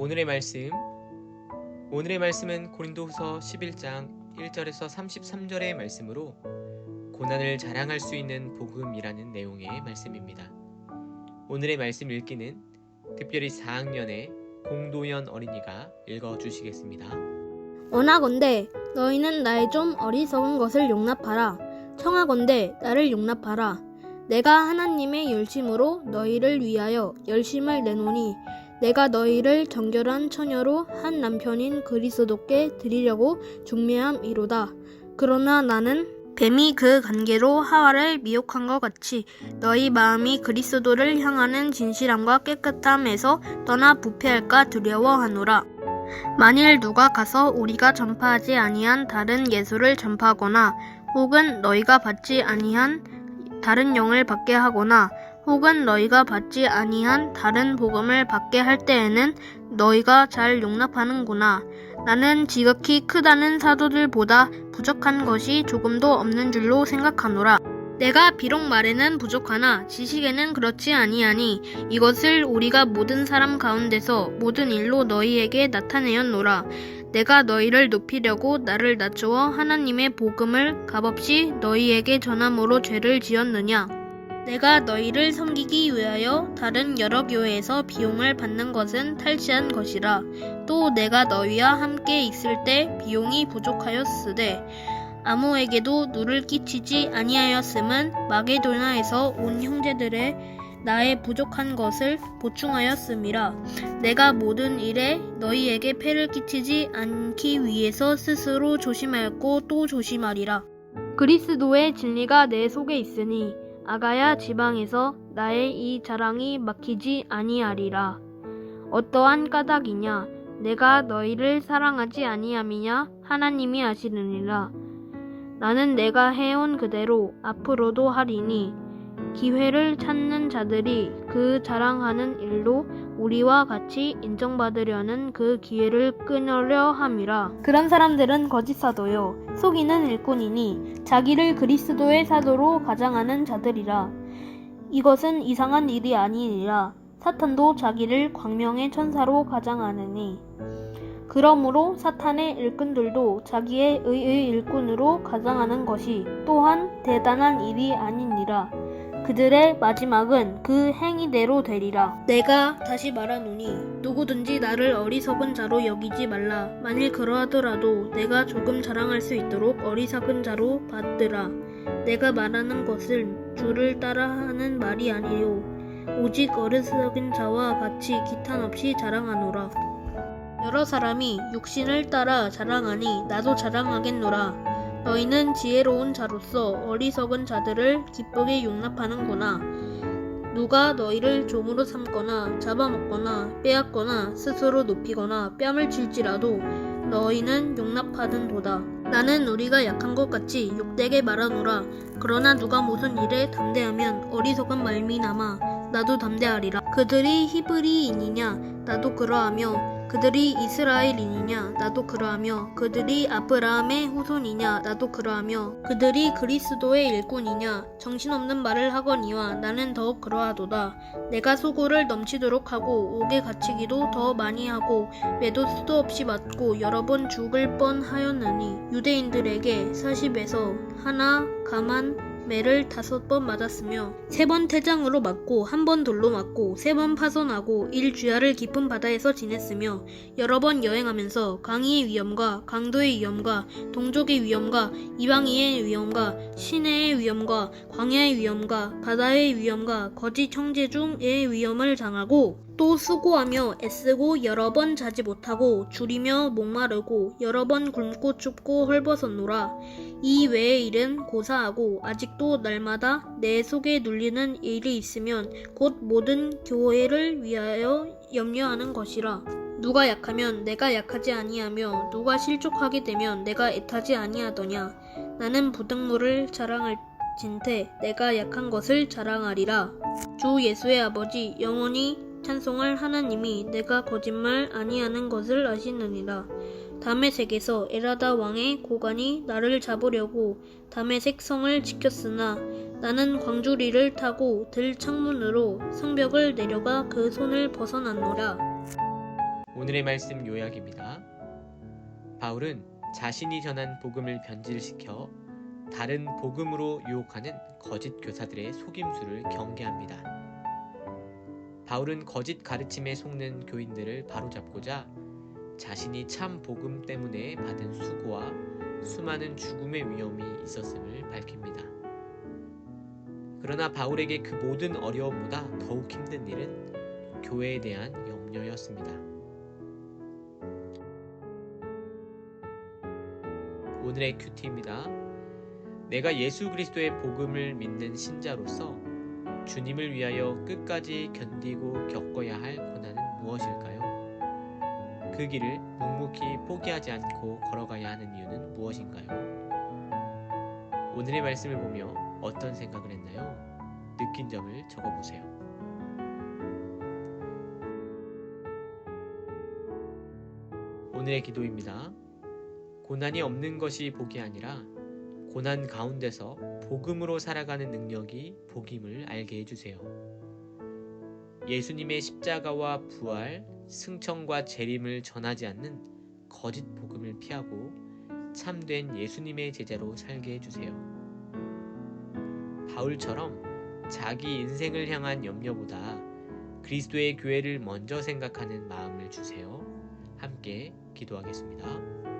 오늘의 말씀 오늘의 말씀은 고린도후서 11장 1절에서 33절의 말씀으로 고난을 자랑할 수 있는 복음이라는 내용의 말씀입니다. 오늘의 말씀 읽기는 특별히 4학년의 공도연 어린이가 읽어 주시겠습니다. 원하건대 너희는 나의 좀 어리석은 것을 용납하라. 청하건대 나를 용납하라. 내가 하나님의 열심으로 너희를 위하여 열심을 내노니 내가 너희를 정결한 처녀로 한 남편인 그리스도께 드리려고 중매함이로다. 그러나 나는 뱀이 그 관계로 하와를 미혹한 것 같이 너희 마음이 그리스도를 향하는 진실함과 깨끗함에서 떠나 부패할까 두려워하노라. 만일 누가 가서 우리가 전파하지 아니한 다른 예수를 전파하거나 혹은 너희가 받지 아니한 다른 영을 받게 하거나 혹은 너희가 받지 아니한 다른 복음을 받게 할 때에는 너희가 잘 용납하는구나. 나는 지극히 크다는 사도들보다 부족한 것이 조금도 없는 줄로 생각하노라. 내가 비록 말에는 부족하나 지식에는 그렇지 아니하니 이것을 우리가 모든 사람 가운데서 모든 일로 너희에게 나타내었노라. 내가 너희를 높이려고 나를 낮추어 하나님의 복음을 값없이 너희에게 전함으로 죄를 지었느냐? 내가 너희를 섬기기 위하여 다른 여러 교회에서 비용을 받는 것은 탈취한 것이라. 또 내가 너희와 함께 있을 때 비용이 부족하였으되 아무에게도 누를 끼치지 아니하였음은 마게도나에서 온 형제들의 나의 부족한 것을 보충하였음이라 내가 모든 일에 너희에게 폐를 끼치지 않기 위해서 스스로 조심하였고 또 조심하리라 그리스도의 진리가 내 속에 있으니 아가야 지방에서 나의 이 자랑이 막히지 아니하리라. 어떠한 까닭이냐? 내가 너희를 사랑하지 아니함이냐? 하나님이 아시느니라. 나는 내가 해온 그대로 앞으로도 하리니 기회를 찾는 자들이 그 자랑하는 일로 우리와 같이 인정받으려는 그 기회를 끊으려 함이라. 그런 사람들은 거짓 사도요 속이는 일꾼이니 자기를 그리스도의 사도로 가장하는 자들이라. 이것은 이상한 일이 아니니라. 사탄도 자기를 광명의 천사로 가장하느니 그러므로 사탄의 일꾼들도 자기의 의의 일꾼으로 가장하는 것이 또한 대단한 일이 아니니라. 그들의 마지막은 그 행위대로 되리라. 내가 다시 말하노니 누구든지 나를 어리석은 자로 여기지 말라. 만일 그러하더라도 내가 조금 자랑할 수 있도록 어리석은 자로 받으라. 내가 말하는 것은 주를 따라하는 말이 아니요 오직 어리석은 자와 같이 기탄 없이 자랑하노라. 여러 사람이 육신을 따라 자랑하니 나도 자랑하겠노라. 너희는 지혜로운 자로서 어리석은 자들을 기쁘게 용납하는구나. 누가 너희를 종으로 삼거나 잡아먹거나 빼앗거나 스스로 높이거나 뺨을 칠지라도 너희는 용납하는도다. 나는 우리가 약한 것 같이 욕되게 말하노라. 그러나 누가 무슨 일에 담대하면 어리석은 말미남아 나도 담대하리라. 그들이 히브리인이냐 나도 그러하며 그들이 이스라엘인이냐? 나도 그러하며 그들이 아브라함의 후손이냐? 나도 그러하며 그들이 그리스도의 일꾼이냐? 정신없는 말을 하거니와 나는 더욱 그러하도다. 내가 소고를 넘치도록 하고 옥에 갇히기도 더 많이 하고 매도 수도 없이 맞고 여러 번 죽을 뻔하였느니 유대인들에게 사십에서 하나 가만 매를 다섯 번 맞았으며 세 번 태장으로 맞고 한 번 돌로 맞고 세 번 파손하고 일주야를 깊은 바다에서 지냈으며 여러 번 여행하면서 강의의 위험과 강도의 위험과 동족의 위험과 이방인의 위험과 시내의 위험과 광야의 위험과 바다의 위험과 거짓 형제 중의 위험을 당하고 또 수고하며 애쓰고 여러 번 자지 못하고 줄이며 목마르고 여러 번 굶고 춥고 헐벗었노라. 이 외의 일은 고사하고 아직도 날마다 내 속에 눌리는 일이 있으면 곧 모든 교회를 위하여 염려하는 것이라. 누가 약하면 내가 약하지 아니하며 누가 실족하게 되면 내가 애타지 아니하더냐. 나는 부득물을 자랑할 진태 내가 약한 것을 자랑하리라. 주 예수의 아버지 영원히 찬송할 하나님이 내가 거짓말 아니하는 것을 아시느니라. 다메섹에서 에라다 왕의 고관이 나를 잡으려고 다메섹 성을 지켰으나 나는 광주리를 타고 들 창문으로 성벽을 내려가 그 손을 벗어났노라. 오늘의 말씀 요약입니다. 바울은 자신이 전한 복음을 변질시켜 다른 복음으로 유혹하는 거짓 교사들의 속임수를 경계합니다. 바울은 거짓 가르침에 속는 교인들을 바로잡고자 자신이 참 복음 때문에 받은 수고와 수많은 죽음의 위험이 있었음을 밝힙니다. 그러나 바울에게 그 모든 어려움보다 더욱 힘든 일은 교회에 대한 염려였습니다. 오늘의 큐티입니다. 내가 예수 그리스도의 복음을 믿는 신자로서 주님을 위하여 끝까지 견디고 겪어야 할 고난은 무엇일까요? 그 길을 묵묵히 포기하지 않고 걸어가야 하는 이유는 무엇인가요? 오늘의 말씀을 보며 어떤 생각을 했나요? 느낀 점을 적어보세요. 오늘의 기도입니다. 고난이 없는 것이 복이 아니라 고난 가운데서 복음으로 살아가는 능력이 복임을 알게 해주세요. 예수님의 십자가와 부활, 승천과 재림을 전하지 않는 거짓 복음을 피하고 참된 예수님의 제자로 살게 해주세요. 바울처럼 자기 인생을 향한 염려보다 그리스도의 교회를 먼저 생각하는 마음을 주세요. 함께 기도하겠습니다.